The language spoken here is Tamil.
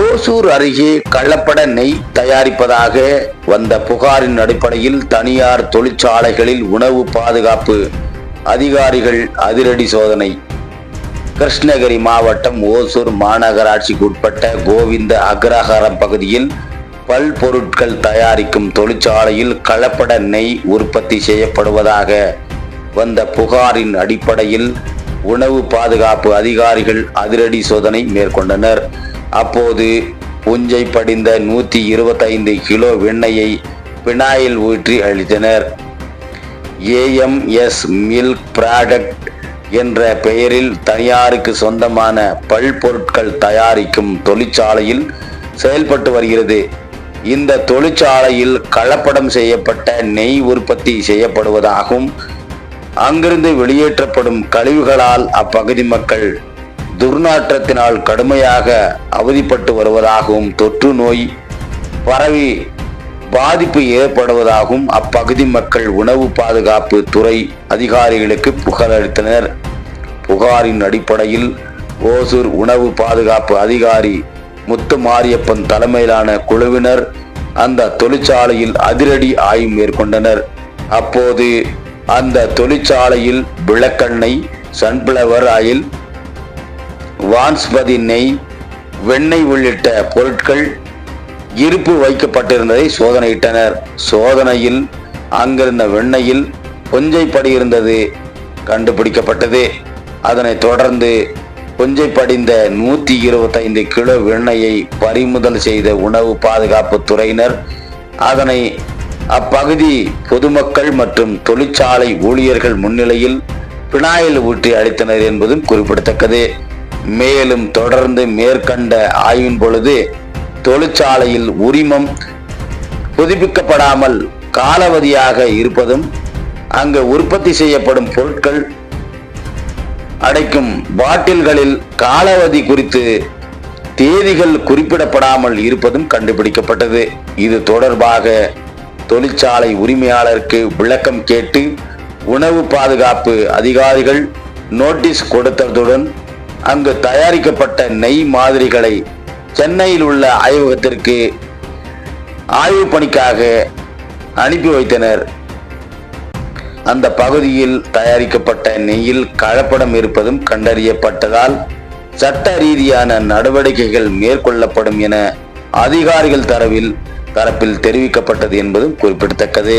ஓசூர் அருகே கள்ளப்பட நெய் தயாரிப்பதாக வந்த புகாரின் அடிப்படையில் தனியார் தொழிற்சாலைகளில் உணவு பாதுகாப்பு அதிகாரிகள் அதிரடி சோதனை. கிருஷ்ணகிரி மாவட்டம் ஓசூர் மாநகராட்சிக்கு உட்பட்ட கோவிந்த அக்ரஹாரம் பகுதியில் பல்பொருட்கள் தயாரிக்கும் தொழிற்சாலையில் கலப்பட நெய் உற்பத்தி செய்யப்படுவதாக வந்த புகாரின் அடிப்படையில் உணவு பாதுகாப்பு அதிகாரிகள் அதிரடி சோதனை மேற்கொண்டனர். அப்போது புஞ்சை படிந்த நூற்றி இருபத்தைந்து கிலோ வெண்ணெயை பினாயில் ஊற்றி அளித்தனர் ஏஎம்எஸ் மில்க் ப்ராடக்ட் என்ற பெயரில் தனியாருக்கு சொந்தமான பல்பொருட்கள் தயாரிக்கும் தொழிற்சாலையில் செயல்பட்டு வருகிறது. இந்த தொழிற்சாலையில் கலப்படம் செய்யப்பட்ட நெய் உற்பத்தி செய்யப்படுவதாகவும் அங்கிருந்து வெளியேற்றப்படும் கழிவுகளால் அப்பகுதி மக்கள் துர்நாற்றத்தினால் கடுமையாக அவதிப்பட்டு வருவதாகவும் தொற்று நோய் பரவி பாதிப்பு ஏற்படுவதாகவும் அப்பகுதி மக்கள் உணவு பாதுகாப்பு துறை அதிகாரிகளுக்கு புகார் அளித்தனர். புகாரின் அடிப்படையில் ஓசூர் உணவு பாதுகாப்பு அதிகாரி முத்து மாரியப்பன் தலைமையிலான குழுவினர் அந்த தொழிற்சாலையில் அதிரடி ஆய்வு மேற்கொண்டனர். அப்போது அந்த தொழிற்சாலையில் விளக்கெண்ணெய் சன்ஃப்ளவர் ஆயில் வான்ஸ்பதி நெய் வெண்ணெய் உள்ளிட்ட பொருட்கள் இருப்பு வைக்கப்பட்டிருந்ததை சோதனையிட்டனர். சோதனையில் அங்கிருந்த வெண்ணெயில் கொஞ்சைப்படி இருந்தது கண்டுபிடிக்கப்பட்டது. அதனைத் தொடர்ந்து கொஞ்சை படிந்த நூற்றி இருபத்தைந்து கிலோ வெண்ணையை பறிமுதல் செய்த உணவு பாதுகாப்பு துறையினர் அதனை அப்பகுதி பொதுமக்கள் மற்றும் தொழிற்சாலை ஊழியர்கள் முன்னிலையில் பினாயில் ஊற்றி அளித்தனர் என்பதும் குறிப்பிடத்தக்கது. மேலும் தொடர்ந்து மேற்கண்ட ஆய்வின் பொழுது தொழிற்சாலையில் உரிமம் புதுப்பிக்கப்படாமல் காலாவதியாக இருப்பதும் அங்கு உற்பத்தி செய்யப்படும் பொருட்கள் அடைக்கும் பாட்டில்களில் காலாவதி குறித்து தேதிகள் குறிப்பிடப்படாமல் இருப்பதும் கண்டுபிடிக்கப்பட்டது. இது தொடர்பாக தொழிற்சாலை உரிமையாளருக்கு விளக்கம் கேட்டு உணவு பாதுகாப்பு அதிகாரிகள் நோட்டீஸ் கொடுத்ததுடன் அங்கு தயாரிக்கப்பட்ட நெய் மாதிரிகளை சென்னையில் உள்ள ஆய்வகத்திற்கு ஆய்வு பணிக்காக அனுப்பி வைத்தனர். அந்த பகுதியில் தயாரிக்கப்பட்ட நெய்யில் கலப்படம் இருப்பதும் கண்டறியப்பட்டதால் சட்ட ரீதியான நடவடிக்கைகள் மேற்கொள்ளப்படும் என அதிகாரிகள் தரவில் தரப்பில் தெரிவிக்கப்பட்டது என்பதும் குறிப்பிடத்தக்கது.